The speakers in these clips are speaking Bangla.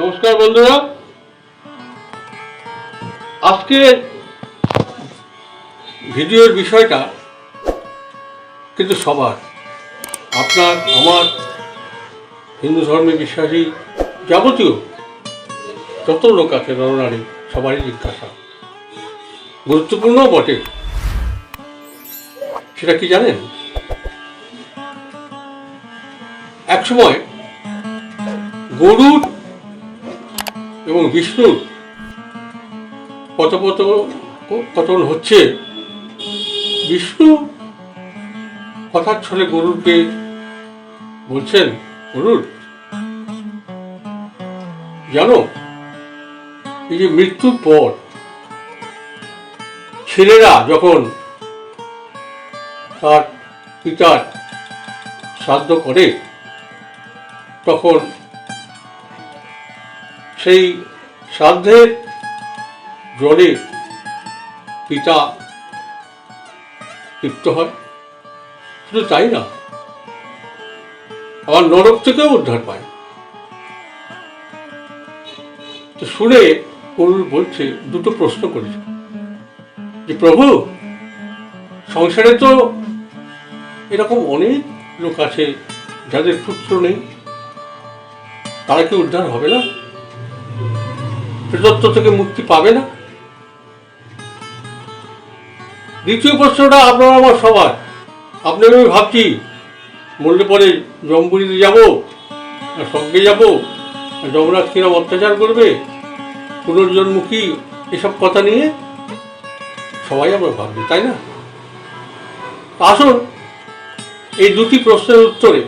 নমস্কার বন্ধুরা। আজকে ভিডিওর বিষয়টা কিন্তু সবার। আপনার, আমার হিন্দু ধর্মে বিশ্বাসী যাবতীয় যত লোক আছে নরনারী, সবারই জিজ্ঞাসা। গুরুত্বপূর্ণ বটে। সেটা কি জানেন? একসময় গরুর এবং বিষ্ণুর কথোপথ কথন হচ্ছে, বিষ্ণু হঠাৎ ছলে গরুরকে বলছেন গরুর জানো, এই যে মৃত্যুর পর ছেলেরা যখন তার পিতার শ্রাদ্ধ করে, তখন সেই শ্রাদ্ধের জলে পিতা তৃপ্ত হয়। শুধু তাই না আবার নরক থেকেও উদ্ধার পায়। তো শুনে করুণ বলছে, দুটো প্রশ্ন করেছে যে প্রভু, সংসারে তো এরকম অনেক লোক আছে যাদের পুত্র নেই, তারা কি উদ্ধার হবে না? প্রেতত্ব থেকে মুক্তি পাবে না? দ্বিতীয় প্রশ্নটা আপনার আমার সবার। আপনি আমি ভাবছি মরলে পরে জম্বুরিতে যাব স্বর্গে যাব যমরাজ কিরম অত্যাচার করবে পুনর্জন্ম কি এসব কথা নিয়ে সবাই আমরা ভাবছি তাই না? আসুন, এই দুটি প্রশ্নের উত্তরে।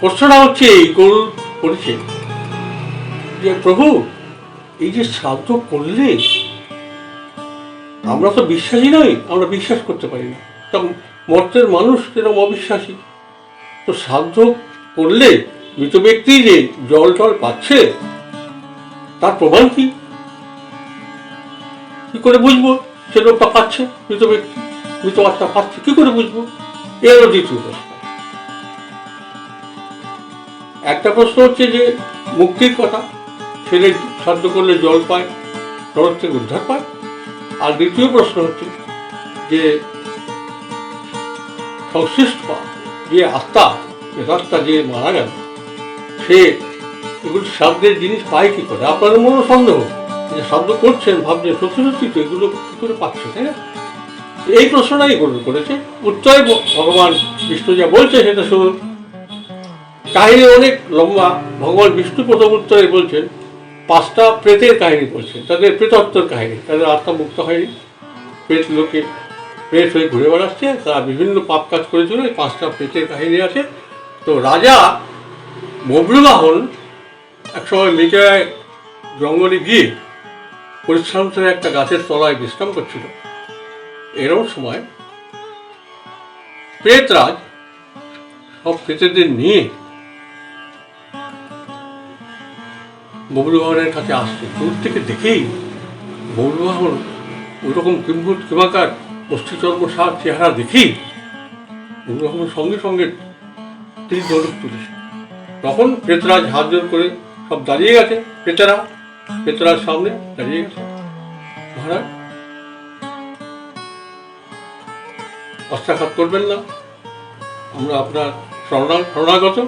প্রশ্নটা হচ্ছে এই গরুর করেছে যে প্রভু, এই যে শ্রাদ্ধ করলে আমরা তো বিশ্বাসী নই, আমরা বিশ্বাস করতে পারি না। তা মর্তের মানুষ এরকম অবিশ্বাসী? তো শ্রাদ্ধ করলে মৃত ব্যক্তি যে জল টল পাচ্ছে, তার প্রমাণ কি? কি করে বুঝব সে লোকটা পাচ্ছে, মৃত ব্যক্তি? মৃত আত্মা পাচ্ছে, কি করে বুঝব? এর দ্বিতীয় প্রশ্ন। একটা প্রশ্ন হচ্ছে যে, মুক্তির কথা, ছেলে শ্রাদ্ধ করলে জল পায় নরক থেকে উদ্ধার পায়। আর দ্বিতীয় প্রশ্ন হচ্ছে যে সংশ্লিষ্ট যে আত্মা যে আত্মা যে মারা গেল, সে এগুলো শব্দের জিনিস পায় কি করে? আপনাদের মনে সন্দেহ? যে শব্দ করছেন, ভাবছেন, সত্যি সত্যি তো এগুলো কি করে পাচ্ছে, তাই না? এই প্রশ্নটাই গ্রহণ করেছে। উত্তরে ভগবান বিষ্ণু যা বলছে সেটা শুনুন। কাহিনী অনেক লম্বা। ভগবান বিষ্ণু প্রথম উত্তরে বলছেন, পাঁচটা প্রেতের কাহিনী বলছেন। তাদের প্রেতত্বর কাহিনী। তাদের আত্মা মুক্ত হয়নি। প্রেত লোকে প্রেত হয়ে ঘুরে বেড়াচ্ছে, তারা বিভিন্ন পাপ কাজ করেছিল, এই পাঁচটা প্রেতের কাহিনী আছে। তো রাজা ববলুবাহন একসময় মিটায় জঙ্গলে গিয়ে পরিশ্রম একটা গাছের তলায় বিশ্রাম করছিল। এরকম সময় প্রেতরাজ সব প্রেতেদের নিয়ে ববলুবাহনের কাছে আসছে। দূর থেকে দেখেই ববলুবাহন ওইরকম কিম্ভূত কিমাকার অস্থিচর্ম সার চেহারা দেখেই ববলুবাহন সঙ্গে সঙ্গে তিনি দৌড় তুলেছে। তখন প্রেতরাজ হাত জোর করে সব দাঁড়িয়ে গেছে প্রেতারা প্রেতরাজ সামনে দাঁড়িয়ে গেছে। মহারাজ পশ্চাঘাত করবেন না। আমরা আপনার শরণা, শরণাগত।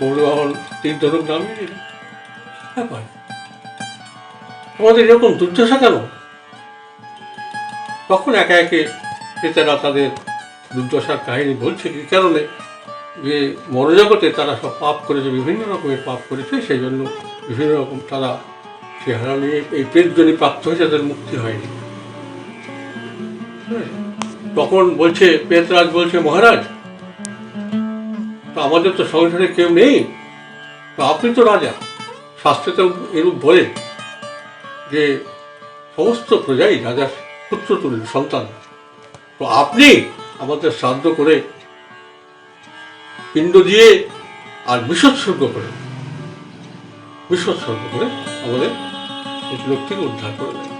ববলুবাহন তিন ধরুক নামিয়ে দিলেন। ব্যাপার? তোমাদের এরকম দুর্দশা কেন? তখন একে একে ক্রেতারা তাদের দুর্দশার কাহিনী বলছে কি কারণে যে মনোজগতে তারা সব পাপ করেছে, বিভিন্ন রকমের পাপ করেছে, সেই জন্য বিভিন্ন রকম তারা চেহারা নিয়ে এই প্রেতজনী প্রাপ্ত হয়েছে, তাদের মুক্তি হয়নি হ্যাঁ। তখন বলছে প্রেতরাজ বলছে, মহারাজ, তো আমাদের তো সংসারে কেউ নেই তো আপনি তো রাজা শাস্ত্রে তো এরূপ বলে যে সমস্ত প্রজাই রাজার পুত্র তুল্য সন্তান। তো আপনি আমাদের শ্রাদ্ধ করে পিণ্ড দিয়ে আর বিশ্বৎসর্গ করে বিশ্বৎসর্গ করে আমাদের এই লোক থেকে উদ্ধার করে দেয়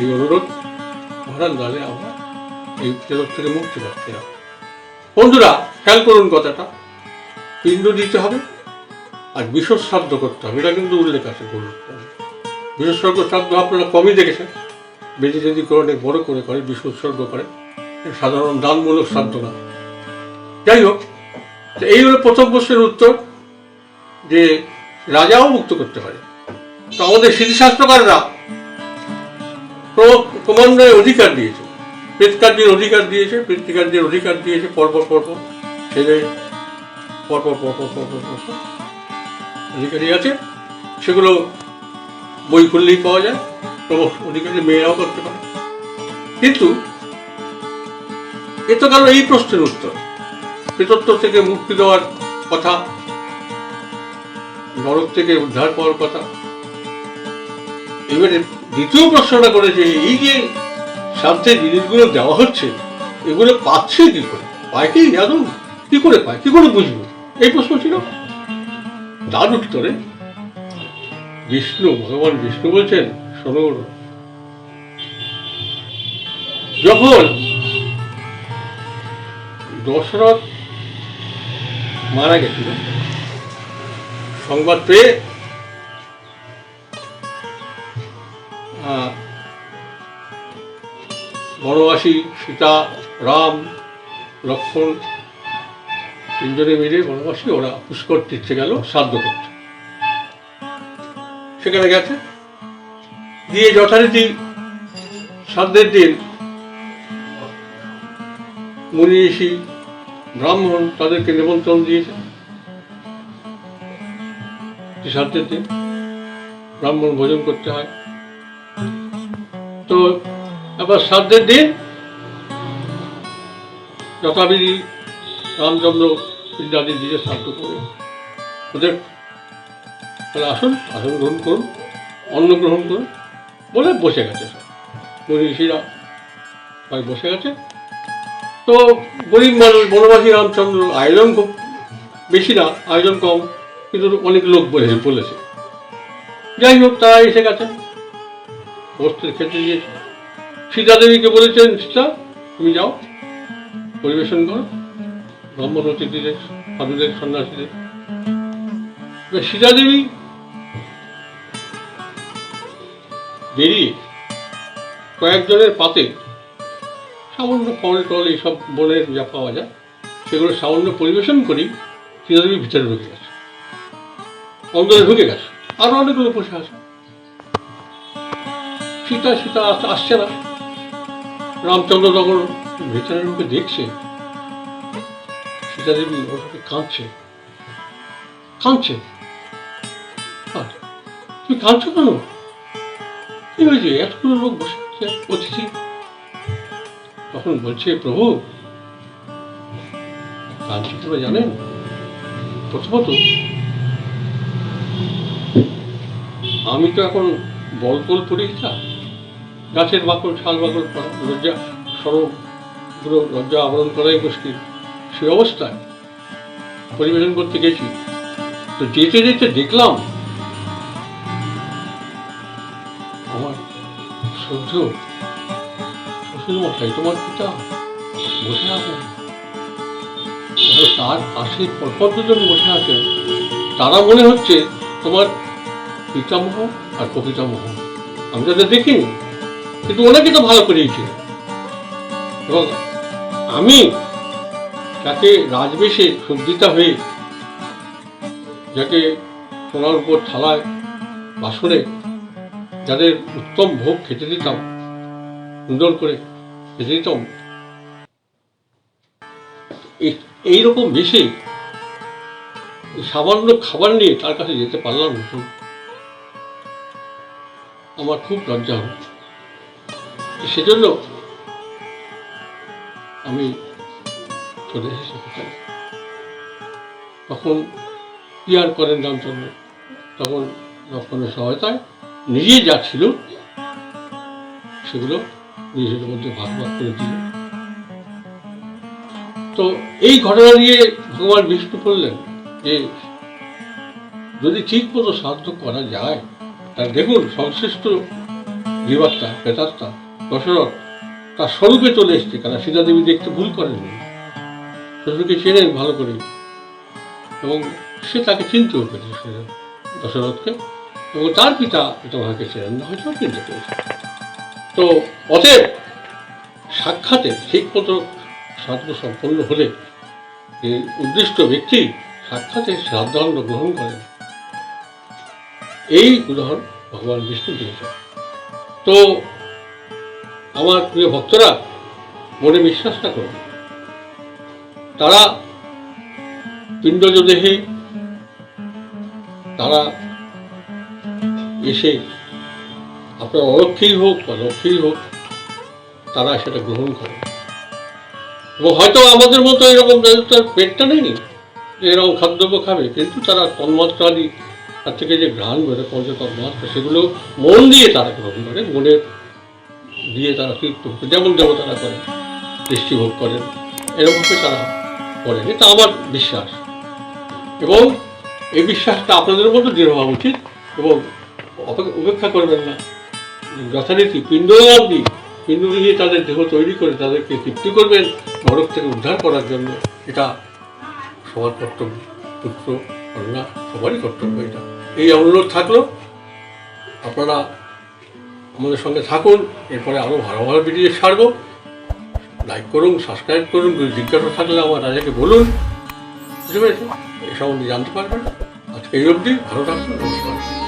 এই অনুরোধ, মহারাজ দ্বারে আমরা এই জগৎ থেকে মুক্তি পাচ্ছি না বন্ধুরা, খেয়াল করুন কথাটা। পিণ্ড দিতে হবে আর বিশ্বৎ শ্রাদ্ধ করতে হবে। এটা কিন্তু উল্লেখ আছে করুন বিশ্বৎসর্গ শ্রাদ্ধ আপনারা কমই দেখেছেন। বেদি যদি করে অনেক বড় করে করে বিশ্ব উৎসর্গ করে সাধারণ দানমূলক শ্রাদ্ধ না যাই হোক এই হলো প্রথম প্রশ্নের উত্তর, যে রাজাও মুক্ত করতে পারে। তো আমাদের স্মৃতিশাস্ত্রকাররা ক্রম- ক্রমান্বয়ে অধিকার দিয়েছে। পেটকার্যের অধিকার দিয়েছে পেটকার্যের অধিকার দিয়েছে, পরপর পরপর। ছেলে, পরপর পরপর পরপর পরপর। অধিকারী আছে, সেগুলো বই খুললেই পাওয়া যায়। ক্রমশ অধিকারী মেয়েরাও করতে পারে। কিন্তু এ তো গেল এই প্রশ্নের উত্তর। প্রেতত্ব থেকে মুক্তি দেওয়ার কথা, নরক থেকে উদ্ধার পাওয়ার কথা। এবারে দ্বিতীয় প্রশ্নটা করেছে এই যে সাধ্যে জিনিসগুলো দেওয়া হচ্ছে, এগুলো পাচ্ছে কি করে? পায় কি? আদৌ কি করে পায়? কি করে বুঝব? এই প্রশ্ন ছিল। তার উত্তরে বিষ্ণু, ভগবান বিষ্ণু বলছেন শোনো যখন দশরথ মারা গেছিল, সংবাদ পেয়ে বনবাসী সীতা, রাম, লক্ষ্মণ তিনজনে মিলে বনবাসী, ওরা পুষ্কর তীর্থে গেল, শ্রাদ্ধ করতে। সেখানে গেছে। দিয়ে যথারীতি শ্রাদ্ধের দিন মুনি ঋষি, ব্রাহ্মণ তাদেরকে নিমন্ত্রণ দিয়েছে শ্রাদ্ধের দিন। ব্রাহ্মণ ভোজন করতে হয়। তো এবার শ্রাদ্ধের দিন যথাবিধি রামচন্দ্র ইত্যাদি দিয়ে শ্রাদ্ধ করে। ওদের আসুন, আসন গ্রহণ করুন, অন্ন গ্রহণ করুন। বলে বসে গেছে সব। মুনি ঋষিরা সবাই বসে গেছে? তো গরিব মানুষ, বনবাসী রামচন্দ্র, আয়োজন খুব বেশি না, আয়োজন কম, কিন্তু অনেক লোক বলেছে বলেছে। যাই হোক, তারা এসে গেছে। বস্ত্রে খেতে দিয়েছে সীতা দেবীকে বলেছেন, সীতা, তুমি যাও, পরিবেশন করো। ব্রাহ্মণ অতিথিদের, সাধুদের, সন্ন্যাসীদের। সীতা দেবী বেরিয়ে কয়েকজনের পাতে সামান্য ফল, টল এইসব বনের যা পাওয়া যায়, সেগুলো সামান্য পরিবেশন করেই সীতাদেবী ভিতরে ঢুকে গেছে। অন্দরে ঢুকে গেছে। আরও অনেকগুলো বসে আছে। সীতা সীতা আস- আসছে না। রামচন্দ্র তখন ভিতরে ঢুকে দেখছে, সীতাদেবী ওর সাথে কাঁদছে? কাঁদছে। তুমি কাঁদছো কেন? কি হয়েছে এতগুলো লোক বসে আছে অতিথি তখন বলছে, প্রভু কাঁদছি জানেন, প্রথমত আমি তো এখন বল টল পরীক্ষা গাছের বাকল, শাল বাকল লজ্জা সরবগুলো লজ্জা আবরণ করাই মুশকিল। সে অবস্থায় পরিবেশন করতে গেছি। তো যেতে যেতে দেখলাম আমার সহ্য শ্বশুর মশাই, তোমার পিতা বসে আছেন। তার পাশে পরপর দুজন বসে আছেন, তারা মনে হচ্ছে তোমার পিতামহ আর প্রপিতামহ আমি তাদের দেখিনি কিন্তু ওনাকে তো ভালো করেইছিল এবং আমি যাকে রাজবেশে সজ্জিতা হয়ে, যাকে সোনার উপর থালায় বাসনে যাদের উত্তম ভোগ খেতে দিতাম সুন্দর করে খেতে দিতাম এইরকম বেশি সামান্য খাবার নিয়ে তার কাছে যেতে পারলাম না। আমার খুব লজ্জা হল সেজন্য আমি চলে এসেছি সেখানে। তখন কি আর করেন রামচন্দ্র? তখন লক্ষ্মণের সহায়তায় নিজে যা ছিল, সেগুলো নিজেদের মধ্যে ভাগ ভাগ করে দিল। তো এই ঘটনা নিয়ে ভগবান বিষ্ণু বললেন যে, যদি ঠিক মতো সাধ্য করা যায় তার দেখুন সংশ্লিষ্ট জীবাত্মা প্রেতাত্মা দশরথ, তার স্বরূপে চলে এসছে কারণ সীতা দেবী দেখতে ভুল করেননি। শ্বশুরকে চেনেন ভালো করে। এবং সে তাকে চিনতেও পেরেছে, দশরথকে। এবং তার পিতা পিতামহাকে চেনেন না হয়তো চিনতে পেরেছে তো অতএব সাক্ষাতে ঠিক মতো সাধ্য সম্পন্ন হলে যে উদ্দিষ্ট ব্যক্তি সাক্ষাতে শ্রাদ্ধান্ন গ্রহণ করেন। এই উদাহরণ ভগবান বিষ্ণু দিয়েছেন। তো আমার প্রিয় ভক্তরা, মনে বিশ্বাস না করুন। তারা পিণ্ডজ দেহে তারা এসে আপনার অলক্ষেই হোক বা লক্ষ্যেই হোক, তারা সেটা গ্রহণ করে। এবং হয়তো আমাদের মতো এরকম যাদের তার পেটটা নেই এরকম খাদ্যব্য খাবে, কিন্তু তারা তন্মাত্রাদি তার থেকে যে ঘ্রাণ বেরোয় পঞ্চ তন্মাত্রা, সেগুলো মন দিয়ে তারা গ্রহণ করে, মনের দিয়ে তারা তীর্থ করে যেমন দেবতারা করেন দৃষ্টি ভোগ করেন, এরকমভাবে তারা করেন। এটা আমার বিশ্বাস। এবং এই বিশ্বাসটা আপনাদের মধ্যে দৃঢ় হওয়া উচিত। এবং উপেক্ষা করবেন না। যথারীতি পিণ্ড অবধি পিণ্ড দিয়ে তাদের দেহ তৈরি করে তাদেরকে তৃপ্তি করবেন, নরক থেকে উদ্ধার করার জন্য এটা সবার কর্তব্য। পুত্র, কন্যা, সবারই কর্তব্য এটা। এই অনুরোধ থাকল। আপনারা আমাদের সঙ্গে থাকুন, এরপরে আরও ভালো ভালো ভিডিও ছাড়বো। লাইক করুন সাবস্ক্রাইব করুন, যদি জিজ্ঞাসা থাকলে আমার রাজাকে বলুন। বুঝতে পেরেছেন? এই সম্বন্ধে জানতে পারবেন আজকে এই অবধি ভালো থাকুন, নমস্কার।